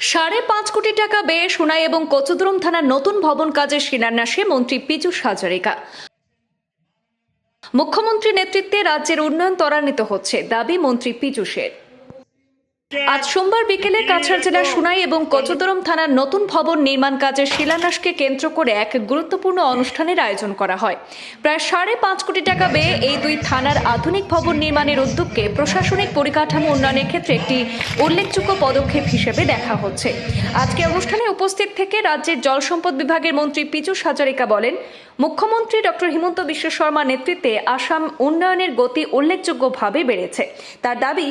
সাড়ে পাঁচ কোটি টাকা ব্যয়ে সোনাই এবং কচুদরম থানার নতুন ভবন কাজের শিলান্যাসে মন্ত্রী পীযূষ হাজারিকা। মুখ্যমন্ত্রী নেতৃত্বে রাজ্যের উন্নয়ন ত্বরান্বিত হচ্ছে, দাবি মন্ত্রী পীযূষের। আজ সোমবার বিকেলে কাছাড় জেলার সুনাই এবং কচুদরম থানার নতুন ভবন নির্মাণ কাজের শিলান্যাসকে কেন্দ্র করে এক গুরুত্বপূর্ণ অনুষ্ঠানের আয়োজন করা হয়। প্রায় সাড়ে পাঁচ কোটি টাকা ব্যয়ে এই দুই থানার আধুনিক ভবন নির্মাণের উদ্যোগকে প্রশাসনিক পরিকাঠামো উন্নয়নের ক্ষেত্রে একটি উল্লেখযোগ্য পদক্ষেপ হিসেবে দেখা হচ্ছে। আজকে অনুষ্ঠানে উপস্থিত থেকে রাজ্যের জল সম্পদ বিভাগের মন্ত্রী পীযূষ হাজারিকা বলেন, মুখ্যমন্ত্রী ডক্টর হিমন্ত বিশ্ব শর্মার নেতৃত্বে আসাম উন্নয়নের গতি উল্লেখযোগ্যভাবে বেড়েছে। তার দাবি,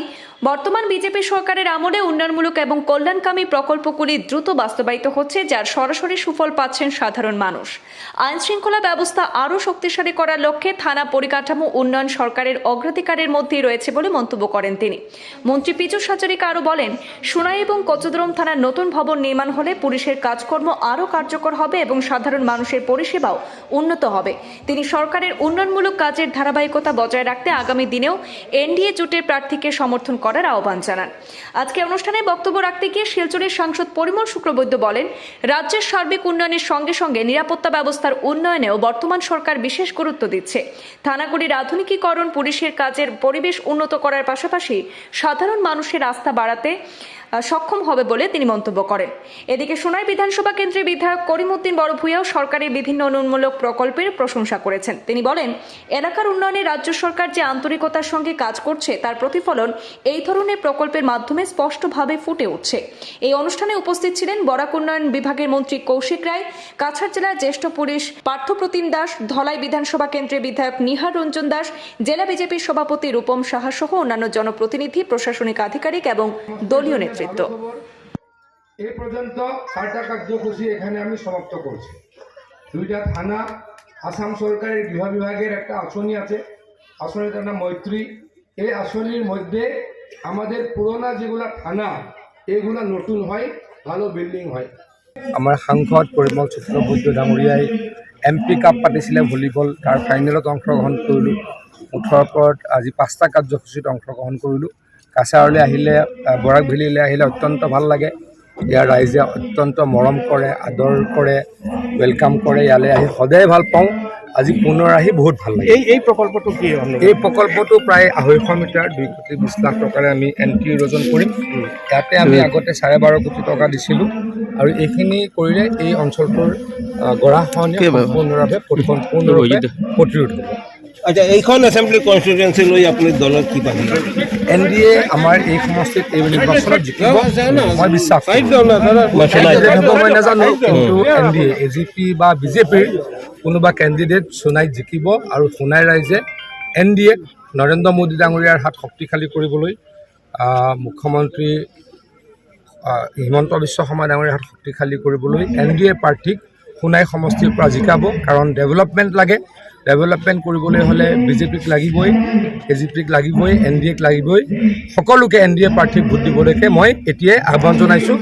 বর্তমান বিজেপি সরকারের আমলে উন্নয়নমূলক এবং কল্যাণকামী প্রকল্পগুলি দ্রুত বাস্তবায়িত হচ্ছে, যার সরাসরি সুফল পাচ্ছেন সাধারণ মানুষ। আইন শৃঙ্খলা ব্যবস্থা আরও শক্তিশালী করার লক্ষ্যে থানা পরিকাঠামো উন্নয়ন সরকারের অগ্রাধিকারের মধ্যেই রয়েছে বলে মন্তব্য করেন তিনি। মন্ত্রী পীযূষ হাজারিকা আরও বলেন, সুনাই এবং কচুদরম থানার নতুন ভবন নির্মাণ হলে পুলিশের কাজকর্ম আরও কার্যকর হবে এবং সাধারণ মানুষের পরিষেবাও উন্নত হবে। তিনি সরকারের উন্নয়নমূলক কাজের ধারাবাহিকতা বজায় রাখতে আগামী দিনেও এনডিএ জোটের প্রার্থীকে সমর্থন করার আহ্বান জানান। আজকে অনুষ্ঠানে বক্তব্য রাখতে গিয়ে শিলচরের সাংসদ পরিমল শুক্রবৈদ্য বলেন, রাজ্যের সার্বিক উন্নয়নের সঙ্গে সঙ্গে নিরাপত্তা ব্যবস্থার উন্নয়নেও বর্তমান সরকার বিশেষ গুরুত্ব দিচ্ছে। থানাগুলির আধুনিকীকরণ, পুলিশের কাজের পরিবেশ উন্নত করার পাশাপাশি সাধারণ মানুষের আস্থা বাড়াতে সক্ষম হবে বলে তিনি মন্তব্য করেন। এদিকে সোনাই বিধানসভা কেন্দ্রের বিধায়ক করিমউদ্দিন বড়ভূয়াও সরকারের বিভিন্ন উন্নয়নমূলক প্রকল্পের প্রশংসা করেছেন। তিনি বলেন, এলাকার উন্নয়নে রাজ্য সরকার যে আন্তরিকতার সঙ্গে কাজ করছে, তার প্রতিফলন এই ধরনের প্রকল্পের মাধ্যমে স্পষ্টভাবে ফুটে উঠছে। এই অনুষ্ঠানে উপস্থিত ছিলেন বরাক উন্নয়ন বিভাগের মন্ত্রী কৌশিক রায়, কাছাড় জেলার জ্যেষ্ঠ পুলিশ পার্থপ্রতিম দাস, ধলাই বিধানসভা কেন্দ্রের বিধায়ক নিহার রঞ্জন দাস, জেলা বিজেপির সভাপতি রূপম সাহা সহ অন্যান্য জনপ্রতিনিধি, প্রশাসনিক আধিকারিক এবং দলীয় নেতৃত্ব। এই পর্যন্ত চারটা কার্যসূচী এখানে আমি সমাপ্ত করছি। দুইটা থানা, আসাম সরকারের গৃহ বিভাগের একটা আসনি আছে। আসনিটার নাম মৈত্রী। এই আসনির মধ্যে আমাদের পুরোনো যেগুলা থানা এগুলা নতুন হয় ভালো বিল্ডিং হয়। আমাৰ সাংসদ পৰিমল চক্ৰবৰ্তী ডাঙৰীয়াই এম পি কাপ পাতিছিলে ভলীবল তাৰ ফাইনেলত অংশগ্ৰহণ কৰিলোঁ। ওঠৰৰ ওপৰত আজি পাঁচটা কাৰ্যসূচীত অংশগ্ৰহণ কৰিলোঁ। কাছাৰলৈ আহিলে আহ, বৰাক আহিলে অত্যন্ত ভালো লাগে। ইয়াৰ ৰাইজে অত্যন্ত মৰম কৰে আদৰ কৰে ৱেলকাম কৰে। ইয়ালৈ আহি সদায় ভালো পাওঁ। আজি পুনৰ আহি বহুত ভালো লাগে। এই এই প্ৰকল্পটো কি এই প্ৰকল্পটো প্ৰায় আঢ়ৈশ মিটাৰ দুই কোটি বিছ লাখ টকাৰে আমি এণ্টি ইৰোজন কৰিম। ইয়াতে আমি আগতে চাৰে বাৰ কোটি টকা দিছিলোঁ। আৰু এইখিনি কৰিলে এই অঞ্চলটোৰ গৰাখহনীয়া সম্পূৰ্ণভাৱে সম্পূৰ্ণৰূপে প্ৰতিৰোধ হ'ব। আচ্ছা এইখন এছেম্বলি কনষ্টিটুৱেঞ্চি লৈ আপুনি দলত কি ভাবিছে এন ডি এ আমাৰ এই সমষ্টিত এই নিৰ্বাচনত জিকিব। মই বিশ্বাস। মই নাজানো কিন্তু N D A A G P বা বিজেপিৰ কোনোবা কেণ্ডিডেট সোণাইত জিকিব আৰু সোণাই ৰাইজে N D A Narendra Modi ডাঙৰীয়াৰ হাত শক্তিশালী কৰিবলৈ মুখ্যমন্ত্ৰী হিমন্ত বিশ্ব শৰ্মা ডাঙৰীয়াৰ হাত শক্তিশালী কৰিবলৈ এন ডি এ প্ৰাৰ্থীক সোণাই সমষ্টিৰ পৰা জিকাব। কাৰণ ডেভেলপমেণ্ট লাগে। ডেভেলপমেণ্ট কৰিবলৈ হ'লে বিজেপিক লাগিবই এ জি পিক লাগিবই, এন ডি এক লাগিবই। সকলোকে এন ডি এ প্ৰাৰ্থীক ভোট দিবলৈকে মই এতিয়াই আহ্বান জনাইছোঁ।